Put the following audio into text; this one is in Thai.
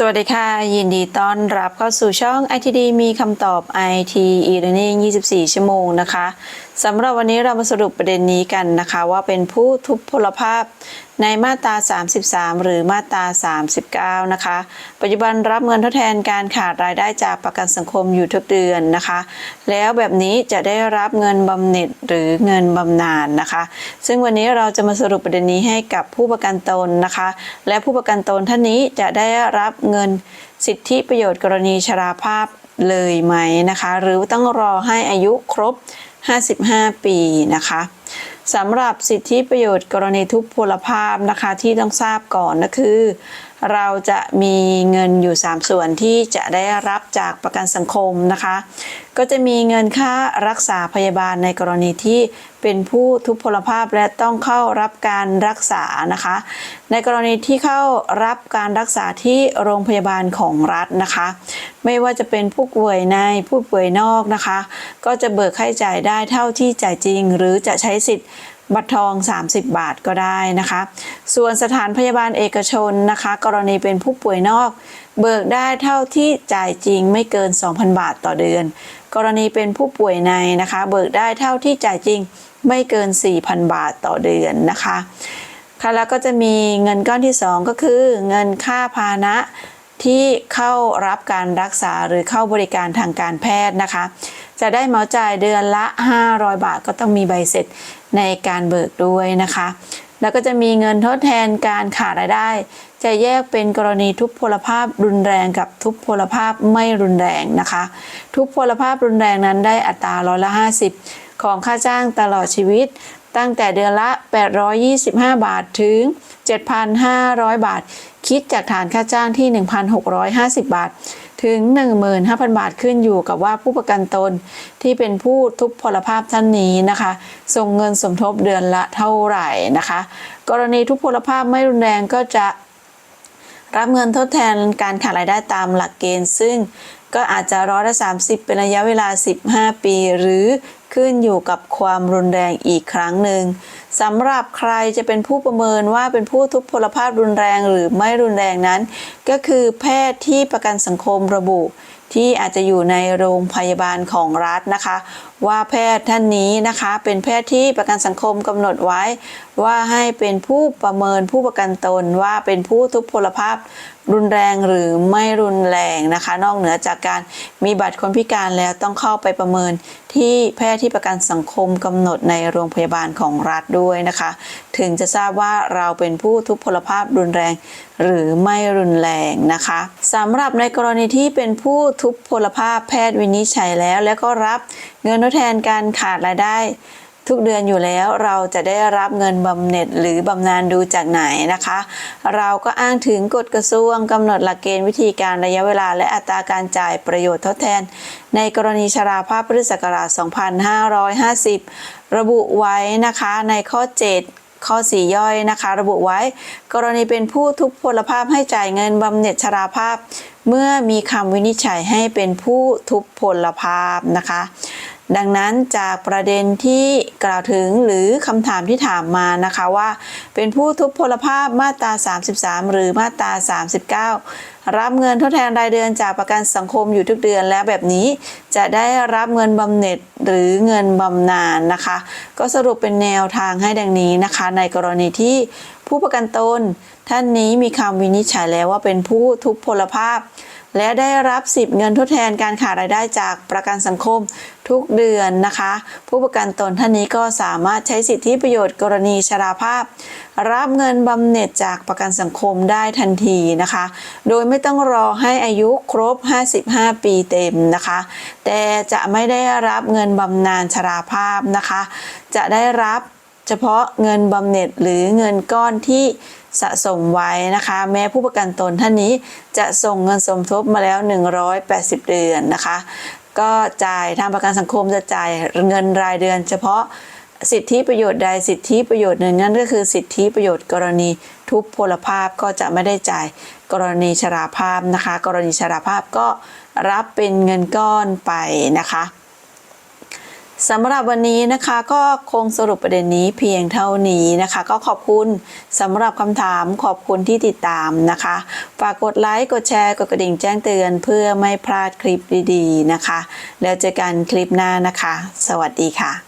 สวัสดีค่ะ ยินดีต้อนรับเข้าสู่ช่อง ITD มีคำตอบ IT e-learning 24 ชั่วโมงนะคะสำหรับวันนี้เรามาสรุปประเด็นนี้กันนะคะ ว่าเป็นผู้ทุพพลภาพ ในมาตรา 33 หรือมาตรา 39 นะคะ ปัจจุบันรับเงินทดแทนการขาดรายได้จากประกันสังคมอยู่ทุกเดือนนะคะ แล้วแบบนี้จะได้รับเงินบำเหน็จหรือเงินบำนาญนะคะ ซึ่งวันนี้เราจะมาสรุปประเด็นนี้ให้กับผู้ประกันตนนะคะ และผู้ประกันตนท่านนี้จะได้รับเงินสิทธิประโยชน์กรณีชราภาพเลยไหมนะคะ หรือต้องรอให้อายุครบ 55 ปีนะคะ สำหรับสิทธิประโยชน์กรณีทุพพลภาพนะคะที่ต้องทราบก่อนนะคือเราจะมีเงินอยู่ 3 ส่วนที่จะได้รับจากประกันสังคมนะคะ ก็จะมีเงินค่ารักษาพยาบาลในกรณีที่เป็นผู้ทุพพลภาพและต้องเข้ารับการรักษานะคะ ในกรณีที่เข้ารับการรักษาที่โรงพยาบาลของรัฐนะคะ ไม่ว่าจะเป็นผู้ป่วยในผู้ป่วยนอกนะคะ ก็จะเบิกค่าใช้จ่ายได้เท่าที่จ่ายจริง หรือจะใช้สิทธิ์ บัตรทอง 30 บาทก็ได้นะคะ ส่วนสถานพยาบาลเอกชนนะคะ กรณีเป็นผู้ป่วยนอก เบิกได้เท่าที่จ่ายจริงไม่เกิน 2,000 บาทต่อเดือน กรณีเป็นผู้ป่วยในนะคะ เบิกได้เท่าที่จ่ายจริงไม่เกิน 4,000 บาทต่อเดือนนะคะค่ะแล้วก็จะมีเงินก้อนที่ 2 ก็คือเงินค่าพานะที่เข้ารับการรักษาหรือเข้าบริการทางการแพทย์นะคะ จะได้เหมาจ่ายเดือนละ 500 บาทก็ต้องมีใบเสร็จในการเบิกด้วยนะคะ แล้วก็จะมีเงินทดแทนการขาดรายได้ จะแยกเป็นกรณีทุพพลภาพรุนแรงกับทุพพลภาพไม่รุนแรงนะคะ ทุพพลภาพรุนแรงนั้นได้อัตราร้อยละ50 ของค่าจ้างตลอดชีวิต ตั้งแต่เดือนละ 825 บาทถึง 7,500 บาท คิดจากฐานค่าจ้างที่ 1,650 บาท ถึง 15,000 บาทขึ้นอยู่กับว่าผู้ประกันตนที่เป็นผู้ทุพพลภาพท่านนี้นะคะ ส่งเงินสมทบเดือนละเท่าไหร่นะคะ กรณีทุพพลภาพไม่รุนแรงก็จะรับเงินทดแทนการขาดรายได้ตามหลักเกณฑ์ ซึ่งก็อาจจะร้อยละ30 เป็นระยะเวลา 15 ปี หรือ ขึ้นอยู่กับความรุนแรงอีกครั้งหนึ่งสำหรับใครจะเป็นผู้ประเมินว่าเป็นผู้ทุพพลภาพรุนแรงหรือไม่รุนแรงนั้น ก็คือแพทย์ที่ประกันสังคมระบุ ที่อาจจะอยู่ในโรงพยาบาลของรัฐนะคะ ว่าแพทย์ท่านนี้นะคะเป็นแพทย์ที่ประกันสังคมกำหนดไว้ ว่าให้เป็นผู้ประเมินผู้ประกันตนว่าเป็นผู้ทุพพลภาพรุนแรงหรือไม่รุนแรงนะคะ นอกเหนือจากการมีบัตรคนพิการแล้วต้องเข้าไปประเมินที่แพทย์ที่ประกันสังคมกำหนดในโรงพยาบาลของรัฐด้วยนะคะ ถึงจะทราบว่าเราเป็นผู้ทุพพลภาพรุนแรงหรือไม่รุนแรงนะคะสำหรับในกรณีที่เป็นผู้ทุพพลภาพแพทย์วินิจฉัยแล้ว และก็รับเงินดแทนการขาดรายได้ ทุกเดือนอยู่แล้วเราจะได้รับเงินบำเหน็จหรือบำนาญดูจากไหนนะคะ เราก็อ้างถึงกฎกระทรวงกำหนดหลักเกณฑ์วิธีการระยะเวลาและอัตราการจ่ายประโยชน์ทดแทน ในกรณีชราภาพพุทธศักราช 2550 ระบุไว้นะคะในข้อ 7ข้อสีย่อยนะคะ ระบุไว้ กรณีเป็นผู้ทุพพลภาพให้จ่ายเงินบำเหน็จชราภาพ เมื่อมีคำวินิจฉัยให้เป็นผู้ทุพพลภาพนะคะ ดังนั้นจากประเด็นที่กล่าวถึงหรือคำถามที่ถามมานะคะว่า เป็นผู้ทุพพลภาพมาตรา 33 หรือมาตรา 39 รับเงินทดแทนรายเดือนจากประกันสังคมอยู่ทุกเดือนและแบบนี้ จะได้รับเงินบำเหน็จหรือเงินบำนาญนะคะ ก็สรุปเป็นแนวทางให้ดังนี้นะคะ ในกรณีที่ผู้ประกันตนท่านนี้มีคำวินิจฉัยแล้วว่าเป็นผู้ทุพพลภาพ และได้รับสิทธิ์เงินทดแทนการขาดรายได้จากประกันสังคมทุกเดือนนะคะ ผู้ประกันตนท่านนี้ก็สามารถใช้สิทธิประโยชน์กรณีชราภาพ รับเงินบำเหน็จจากประกันสังคมได้ทันทีนะคะ โดยไม่ต้องรอให้อายุครบ 55 ปีเต็มนะคะ แต่จะไม่ได้รับเงินบำนาญชราภาพนะคะ จะได้รับเฉพาะเงินบำเหน็จหรือเงินก้อนที่ สะสมไว้นะคะ แม้ผู้ประกันตนท่านนี้จะส่งเงินสมทบมาแล้ว 180 เดือนนะคะ ก็จ่ายทางประกันสังคมจะจ่ายเงินรายเดือน เฉพาะสิทธิประโยชน์ใดสิทธิประโยชน์หนึ่งนั่นก็คือสิทธิประโยชน์กรณีทุพพลภาพก็จะไม่ได้จ่ายกรณีชราภาพนะคะ กรณีชราภาพก็รับเป็นเงินก้อนไปนะคะ สำหรับวันนี้นะคะก็คงสรุปประเด็นนี้เพียงเท่านี้นะคะ ก็ขอบคุณสำหรับคำถามขอบคุณที่ติดตามนะคะ ฝากกดไลค์กดแชร์กดกระดิ่งแจ้งเตือนเพื่อไม่พลาดคลิปดีๆนะคะ แล้วเจอกันคลิปหน้านะคะ สวัสดีค่ะ